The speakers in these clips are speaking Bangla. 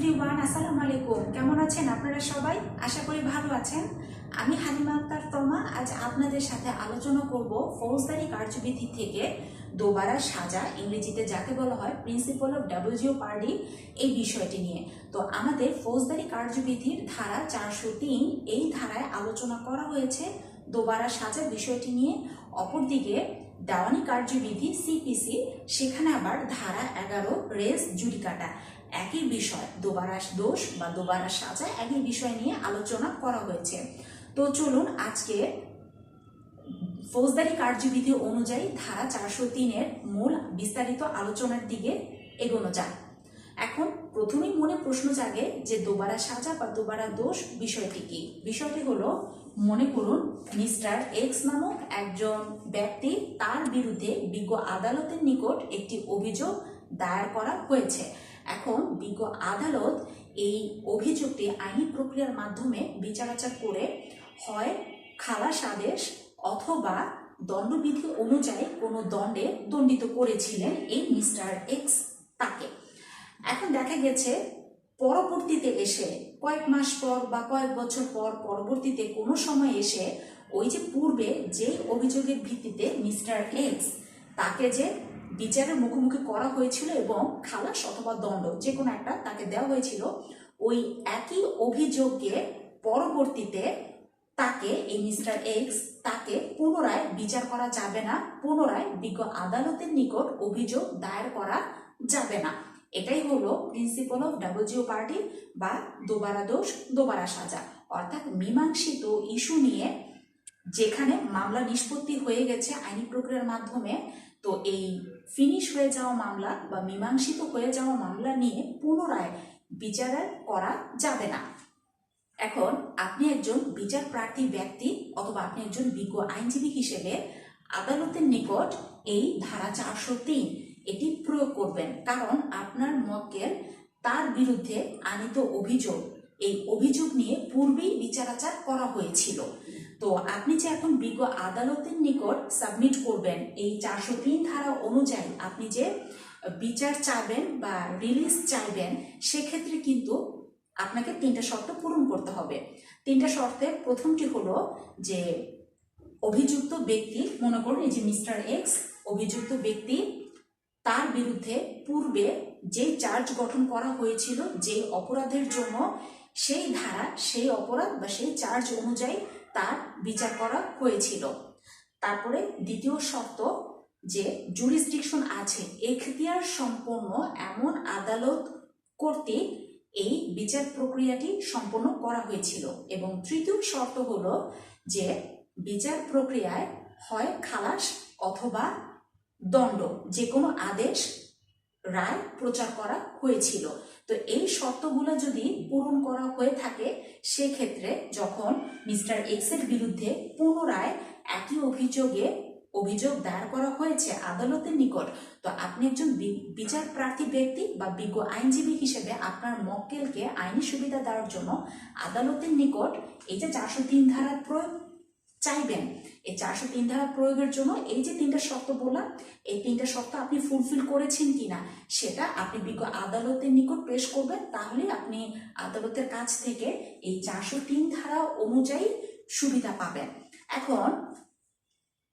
এভরিওয়ান আসসালামু আলাইকুম কেমন আছেন আপনারা সবাই? আশা করি ভালো আছেন। আমি হালিমা আক্তার তমা। আজ আপনাদের সাথে আলোচনা করব ফৌজদারি কার্যবিধি থেকে দোবারা সাজা, ইংরেজিতে যাকে বলা হয় প্রিন্সিপাল অফ ডাব্লিউজিও পার্টি এই বিষয়টি নিয়ে। তো আমাদের ফৌজদারি কার্যবিধির ধারা চারশো তিন, এই ধারায় আলোচনা করা হয়েছে দোবারা সাজা বিষয়টি নিয়ে। অপরদিকে দেওয়ানি কার্যবিধি সিপিসি সেখানে আবার ধারা এগারো, রেস, জুডিকাটা। একই বিষয় দোবারা দোষ বা দোবারা সাজা একই বিষয় নিয়ে আলোচনা করা হয়েছে। তো চলুন আজকে ফৌজদারি কার্যবিধি অনুযায়ী ধারা চারশো তিনের মূল বিস্তারিত আলোচনার দিকে এগোনো যায় এখন প্রথমেই মনে প্রশ্ন জাগে যে দোবারা সাজা বা দোবারা দোষ বিষয়টি কি? বিষয়টি হলো, মনে করুন, মিস্টার এক্স নামক একজন ব্যক্তি তার বিরুদ্ধে বিজ্ঞ আদালতের নিকট একটি অভিযোগ দায়ের করা হয়েছে। এখন বিজ্ঞ আদালত এই অভিযোগটি আইনি প্রক্রিয়ার মাধ্যমে বিচারাচার করে হয় খালাস আদেশ অথবা দণ্ডবিধি অনুযায়ী কোনো দণ্ডে দণ্ডিত করেছিলেন এই মিস্টার এক্স তাকে। এখন দেখা গেছে, পরবর্তীতে এসে, কয়েক মাস পর বা কয়েক বছর পর পরবর্তীতে কোনো সময় এসে ওই যে পূর্বে যে অভিযোগের ভিত্তিতে মিস্টার এক্স তাকে যে বিচারের মুখোমুখি করা হয়েছিল এবং খালাস অথবা দণ্ড, যে কোনো একটা তাকে দেওয়া হয়েছিল, ওই একই অভিযোগকে পরবর্তীতে তাকে, এই মিস্টার এক্স তাকে পুনরায় বিচার করা যাবে না, পুনরায় বিজ্ঞ আদালতের নিকট অভিযোগ দায়ের করা যাবে না। এটাই হলো প্রিন্সিপাল অফ ডাব্লিউজিও পার্টি বা দোবারা দোষ, দোবারা সাজা। অর্থাৎ মীমাংসিত ইস্যু নিয়ে যেখানে মামলা নিষ্পত্তি হয়ে গেছে আইনি প্রক্রিয়ার মাধ্যমে, তো এই ফিনিশ হয়ে যাওয়া মামলা বা মীমাংসিত হয়ে যাওয়া মামলা নিয়ে পুনরায় বিচার করা যাবে না। এখন আপনি একজন বিচার প্রার্থী ব্যক্তি অথবা আপনি একজন বিজ্ঞ আইনজীবী হিসেবে আদালতের নিকট এই ধারা চারশো তিন এটি প্রয়োগ করবেন। কারণ আপনার মক্কেল তার বিরুদ্ধে আনিত অভিযোগ, এই অভিযোগ নিয়ে পূর্বেই বিচারাচার করা হয়েছিল। তো আপনি যে এখন বিজ্ঞ আদালতের নিকট সাবমিট করবেন, এই চারশো তিন ধারা অনুযায়ী আপনি যে বিচার চাইবেন বা রিলিজ চাইবেন, সেক্ষেত্রে কিন্তু আপনাকে তিনটা শর্ত পূরণ করতে হবে। তিনটা শর্তের প্রথমটি হলো যে, অভিযুক্ত ব্যক্তি, মনে করুন এই যে মিস্টার এক্স অভিযুক্ত ব্যক্তি তার বিরুদ্ধে পূর্বে যে চার্জ গঠন করা হয়েছিল, যে অপরাধের জন্য সেই ধারা, সেই অপরাধ বা সেই চার্জ অনুযায়ী তার বিচার করা হয়েছিল। তারপরে দ্বিতীয় শর্ত যে জুরিসডিকশন আছে এখতিয়ার সম্পন্ন এমন আদালত কর্তৃক এই বিচার প্রক্রিয়াটি সম্পন্ন করা হয়েছিল। এবং তৃতীয় শর্ত হল যে বিচার প্রক্রিয়ায় হয় খালাস অথবা দণ্ড যে কোনো আদেশ, রায় প্রচার করা হয়েছিল। তো এই শর্তগুলো যদি পূরণ করা হয়ে থাকে, সেক্ষেত্রে যখন মিস্টার এক্সের বিরুদ্ধে পুনরায় একই অভিযোগে অভিযোগ দায়ের করা হয়েছে আদালতের নিকট, তো আপনি একজন বিচার প্রার্থী ব্যক্তি বা বিজ্ঞ আইনজীবী হিসেবে আপনার মক্কেলকে আইনি সুবিধা দেওয়ার জন্য আদালতের নিকট এই যে চারশো তিন ধারার প্রয়োগ চাইবেন। এই চারশো তিন ধারা প্রয়োগের জন্য এই যে তিনটা শর্ত বললাম, এই তিনটা শর্ত আপনি ফুলফিল করেছেন কিনা, সেটা আপনি বিজ্ঞ আদালতের নিকট পেশ করবেন। তাহলে আপনি আদালতের কাছ থেকে এই চারশো তিন ধারা অনুযায়ী সুবিধা পাবেন। এখন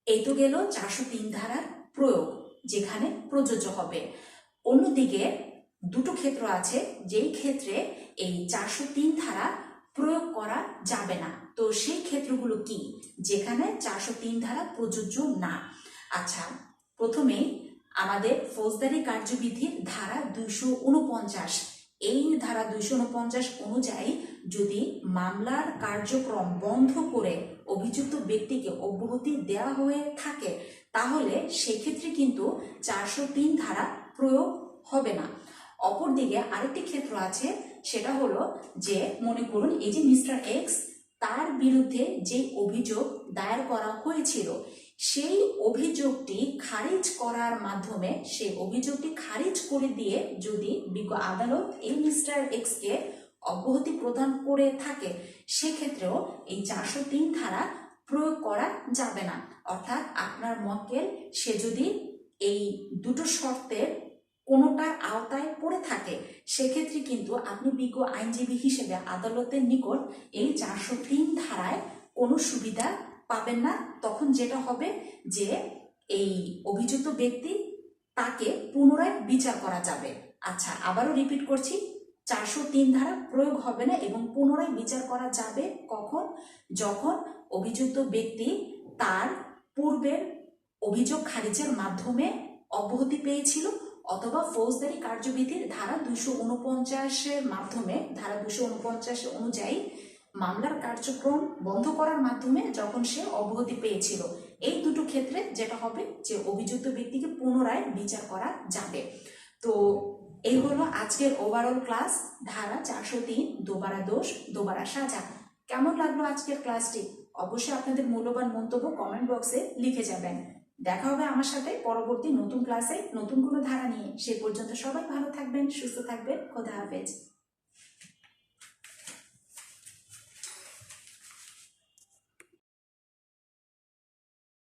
এই তো গেল চারশো তিন ধারার প্রয়োগ, যেখানে প্রযোজ্য হবে। অন্যদিকে দুটো ক্ষেত্র আছে, যেই ক্ষেত্রে এই চারশো তিন ধারা প্রয়োগ করা যাবে না। তো সেই ক্ষেত্রগুলো কি? যেখানে চারশো তিন ধারা প্রযোজ্য না। আচ্ছা প্রথমেই আমাদের ফৌজদারি কার্যবিধির ধারা দুইশো উনপঞ্চাশ। এই ধারা দুইশো উনপঞ্চাশ অনুযায়ী যদি মামলার কার্যক্রম বন্ধ করে অভিযুক্ত ব্যক্তিকে অব্যাহতি দেওয়া হয়ে থাকে, তাহলে সেক্ষেত্রে কিন্তু চারশো তিন ধারা প্রয়োগ হবে না। অপরদিকে আরেকটি ক্ষেত্র আছে, সেটা হলো যে, মনে করুন এই যে মিস্টার এক্স, তার বিরুদ্ধে যে অভিযোগ দায়ের করা হয়েছিল, সেই অভিযোগটি খারিজ করার মাধ্যমে, সেই অভিযোগটি খারিজ করে দিয়ে যদি আদালত এই মিস্টার এক্সকে অব্যাহতি প্রদান করে থাকে, সেক্ষেত্রেও এই চারশো তিন ধারা প্রয়োগ করা যাবে না। অর্থাৎ আপনার মক্কেল সে যদি এই দুটো শর্তের কোনোটার আওতায় থাকে, সেক্ষেত্রে কিন্তু আপনি বিজ্ঞ আইনজীবী হিসেবে আদালতের নিকট এই চারশো তিন ধারায় কোনো সুবিধা পাবেন না। তখন যেটা হবে যে এই অভিযুক্ত ব্যক্তি তাকে পুনরায় বিচার করা যাবে। আচ্ছা আবারও রিপিট করছি, চারশো তিন ধারা প্রয়োগ হবে না এবং পুনরায় বিচার করা যাবে কখন? যখন অভিযুক্ত ব্যক্তি তার পূর্বের অভিযোগ খারিজের মাধ্যমে অব্যাহতি পেয়েছিল অথবা ফৌজদারি কার্যবিধির ধারা দুশো উনপঞ্চাশের মাধ্যমে, ধারা দুশো উনপঞ্চাশ অনুযায়ী মামলার কার্যক্রম বন্ধ করার মাধ্যমে যখন সে অব্যাহতি পেয়েছিল, এই দুটো ক্ষেত্রে যেটা হবে যে অভিযুক্ত ব্যক্তিকে পুনরায় বিচার করা যাবে। তো এই হলো আজকের ওভারঅল ক্লাস ধারা চারশো তিন, দোবারা দোষ, দোবারা সাজা। কেমন লাগল আজকের ক্লাসটি অবশ্যই আপনাদের মূল্যবান মন্তব্য কমেন্ট বক্সে লিখে যাবেন। দেখা হবে আমার সাথে পরবর্তী নতুন ক্লাসে নতুন কোনো ধারা নিয়ে। সে পর্যন্ত সবাই ভালো থাকবেন, সুস্থ থাকবেন। খোদা হাফেজ।